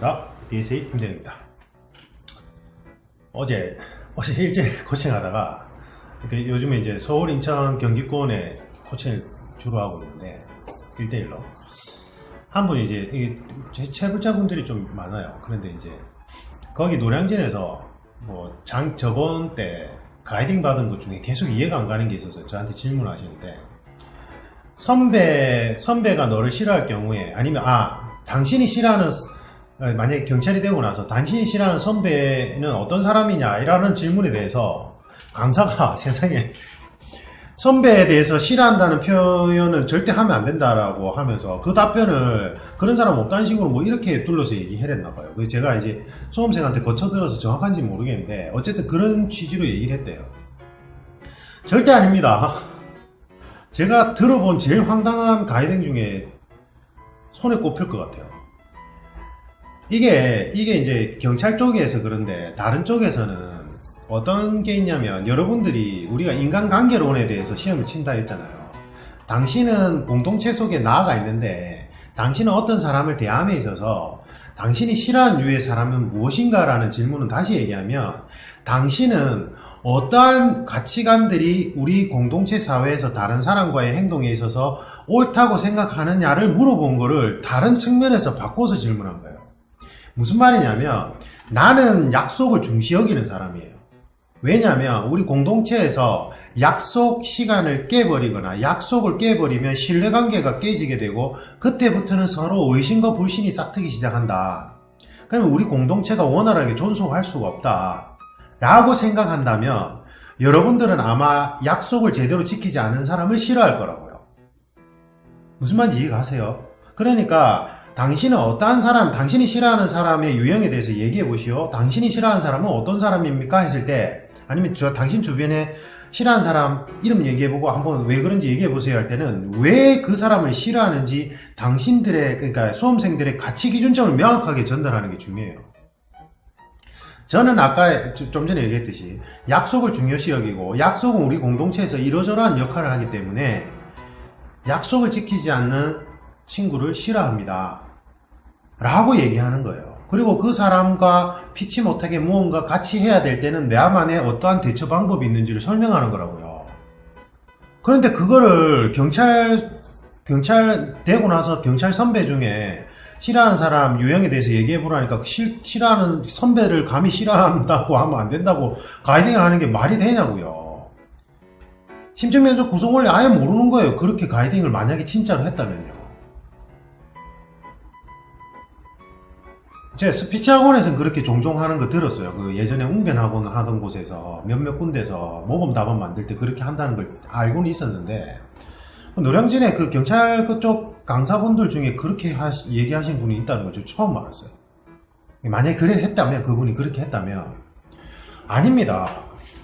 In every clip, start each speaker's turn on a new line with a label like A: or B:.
A: 반갑습니다. DSA 김대입니다. 어제 어제 일제 코칭하다가 요즘에 이제 서울, 인천, 경기권에 코칭을 주로 하고 있는데 1대1로 한 분이 이제 제 채굴자분들이 좀 많아요. 그런데 이제 거기 노량진에서 뭐 장 저번 때 가이딩 받은 것 중에 계속 이해가 안 가는 게 있어서 저한테 질문하시는데 선배 선배가 너를 싫어할 경우에 아니면 아 당신이 싫어하는 어, 만약에 경찰이 되고 나서 당신이 싫어하는 선배는 어떤 사람이냐 이라는 질문에 대해서 강사가 세상에 선배에 대해서 싫어한다는 표현은 절대 하면 안 된다라고 하면서 그 답변을 그런 사람 없다는 식으로 뭐 이렇게 둘러서 얘기해냈나 봐요. 제가 이제 수험생한테 거쳐들어서 정확한지 모르겠는데 어쨌든 그런 취지로 얘기를 했대요. 절대 아닙니다. 제가 들어본 제일 황당한 가이딩 중에 손에 꼽힐 것 같아요. 이게, 이게 이제 경찰 쪽에서 그런데 다른 쪽에서는 어떤 게 있냐면 여러분들이 우리가 인간관계론에 대해서 시험을 친다 했잖아요. 당신은 공동체 속에 나아가 있는데 당신은 어떤 사람을 대함에 있어서 당신이 싫어하는 유의 사람은 무엇인가 라는 질문은 다시 얘기하면 당신은 어떠한 가치관들이 우리 공동체 사회에서 다른 사람과의 행동에 있어서 옳다고 생각하느냐를 물어본 거를 다른 측면에서 바꿔서 질문한 거예요. 무슨 말이냐면 나는 약속을 중시 여기는 사람이에요. 왜냐하면 우리 공동체에서 약속 시간을 깨버리거나 약속을 깨버리면 신뢰관계가 깨지게 되고 그때부터는 서로 의심과 불신이 싹트기 시작한다. 그러면 우리 공동체가 원활하게 존속할 수가 없다. 라고 생각한다면 여러분들은 아마 약속을 제대로 지키지 않은 사람을 싫어할 거라고요. 무슨 말인지 이해가세요? 그러니까 당신은 어떠한 사람, 당신이 싫어하는 사람의 유형에 대해서 얘기해 보시오. 당신이 싫어하는 사람은 어떤 사람입니까? 했을 때 아니면 저 당신 주변에 싫어하는 사람 이름 얘기해보고 한번 왜 그런지 얘기해보세요 할 때는 왜 그 사람을 싫어하는지 당신들의 그러니까 수험생들의 가치 기준점을 명확하게 전달하는 게 중요해요. 저는 아까 좀 전에 얘기했듯이 약속을 중요시 여기고 약속은 우리 공동체에서 이러저러한 역할을 하기 때문에 약속을 지키지 않는 친구를 싫어합니다. 라고 얘기하는 거예요. 그리고 그 사람과 피치 못하게 무언가 같이 해야 될 때는 내만의 어떠한 대처 방법이 있는지를 설명하는 거라고요. 그런데 그거를 경찰, 경찰 되고 나서 경찰 선배 중에 싫어하는 사람 유형에 대해서 얘기해 보라니까 싫, 싫어하는 선배를 감히 싫어한다고 하면 안 된다고 가이딩 하는 게 말이 되냐고요. 심층면접 구성 원리 아예 모르는 거예요. 그렇게 가이딩을 만약에 진짜로 했다면요. 제 스피치 학원에서는 그렇게 종종 하는 거 들었어요. 그 예전에 웅변학원 하던 곳에서 몇몇 군데서 모범 답안 만들 때 그렇게 한다는 걸 알고는 있었는데 노량진에 그 경찰 그쪽 강사분들 중에 그렇게 하시, 얘기하신 분이 있다는 걸 처음 알았어요. 만약에 그래 했다면 그분이 그렇게 했다면 아닙니다.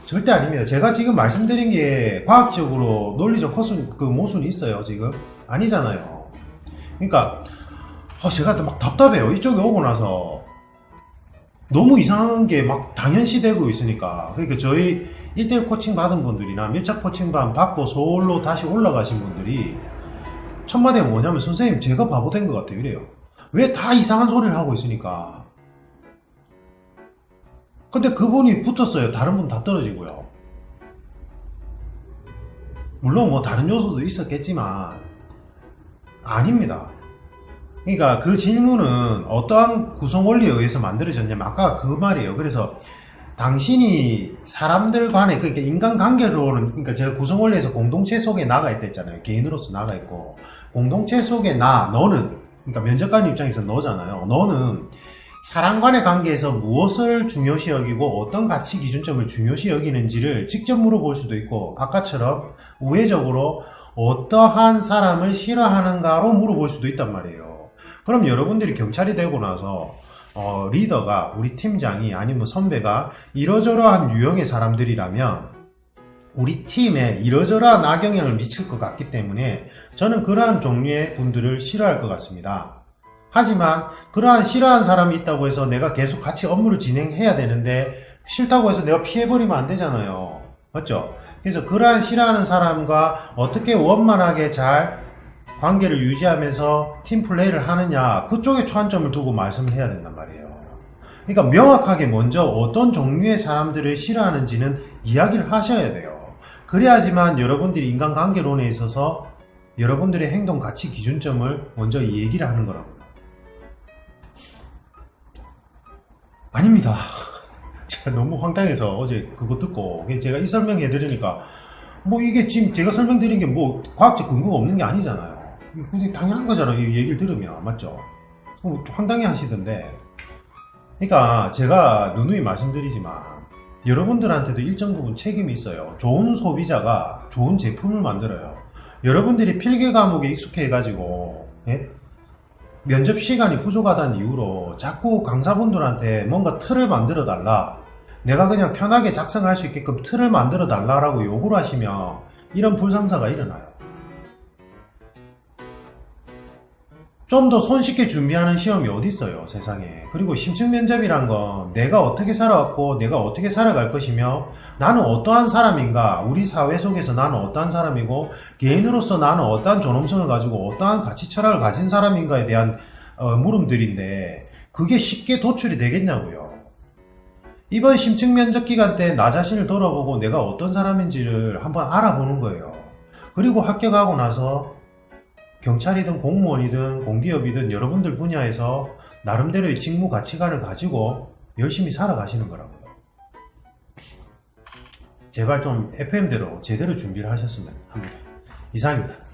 A: 절대 아닙니다. 제가 지금 말씀드린 게 과학적으로 논리적 허순 그 모순이 있어요. 지금 아니잖아요. 그러니까 어, 제가 막 답답해요. 이쪽에 오고 나서 너무 이상한 게 막 당연시되고 있으니까. 그러니까 저희 1대1 코칭 받은 분들이나 밀착 코칭 받고 서울로 다시 올라가신 분들이 첫마디가 뭐냐면 선생님 제가 바보 된 것 같아요. 이래요. 왜 다 이상한 소리를 하고 있으니까. 근데 그분이 붙었어요. 다른 분 다 떨어지고요. 물론 뭐 다른 요소도 있었겠지만 아닙니다. 그러니까 그 질문은 어떠한 구성 원리에 의해서 만들어졌냐면 아까 그 말이에요. 그래서 당신이 사람들 간에 그러니까 인간 관계로는 그러니까 제가 구성 원리에서 공동체 속에 나가 있다 했잖아요. 개인으로서 나가 있고 공동체 속에 나 너는 그러니까 면접관 입장에서 너잖아요. 너는 사람 간의 관계에서 무엇을 중요시 여기고 어떤 가치 기준점을 중요시 여기는지를 직접 물어볼 수도 있고 아까처럼 우회적으로 어떠한 사람을 싫어하는가로 물어볼 수도 있단 말이에요. 그럼 여러분들이 경찰이 되고 나서 어, 리더가 우리 팀장이 아니면 선배가 이러저러한 유형의 사람들이라면 우리 팀에 이러저러한 악영향을 미칠 것 같기 때문에 저는 그러한 종류의 분들을 싫어할 것 같습니다. 하지만 그러한 싫어하는 사람이 있다고 해서 내가 계속 같이 업무를 진행해야 되는데 싫다고 해서 내가 피해버리면 안 되잖아요. 맞죠? 그래서 그러한 싫어하는 사람과 어떻게 원만하게 잘 관계를 유지하면서 팀 플레이를 하느냐 그쪽에 초안점을 두고 말씀을 해야 된단 말이에요. 그러니까 명확하게 먼저 어떤 종류의 사람들을 싫어하는지는 이야기를 하셔야 돼요. 그래야지만 여러분들이 인간관계론에 있어서 여러분들의 행동 가치 기준점을 먼저 얘기를 하는 거라고요. 아닙니다. 제가 너무 황당해서 어제 그거 듣고 제가 이 설명해 드리니까 뭐 이게 지금 제가 설명드린 게 뭐 과학적 근거가 없는 게 아니잖아요. 이게 당연한 거잖아요. 이 얘기를 들으면 맞죠? 어, 황당해 하시던데. 그러니까 제가 누누이 말씀드리지만 여러분들한테도 일정 부분 책임이 있어요. 좋은 소비자가 좋은 제품을 만들어요. 여러분들이 필기 과목에 익숙해 가지고 예? 면접 시간이 부족하다는 이유로 자꾸 강사분들한테 뭔가 틀을 만들어 달라. 내가 그냥 편하게 작성할 수 있게끔 틀을 만들어 달라라고 요구를 하시면 이런 불상사가 일어나요. 좀 더 손쉽게 준비하는 시험이 어디 있어요, 세상에. 그리고 심층 면접이란 건 내가 어떻게 살아왔고 내가 어떻게 살아갈 것이며 나는 어떠한 사람인가, 우리 사회 속에서 나는 어떠한 사람이고 개인으로서 나는 어떠한 존엄성을 가지고 어떠한 가치 철학을 가진 사람인가에 대한 어, 물음들인데 그게 쉽게 도출이 되겠냐고요. 이번 심층 면접 기간 때 나 자신을 돌아보고 내가 어떤 사람인지를 한번 알아보는 거예요. 그리고 합격하고 나서 경찰이든 공무원이든 공기업이든 여러분들 분야에서 나름대로의 직무 가치관을 가지고 열심히 살아가시는 거라고요. 제발 좀 FM대로 제대로 준비를 하셨으면 합니다. 이상입니다.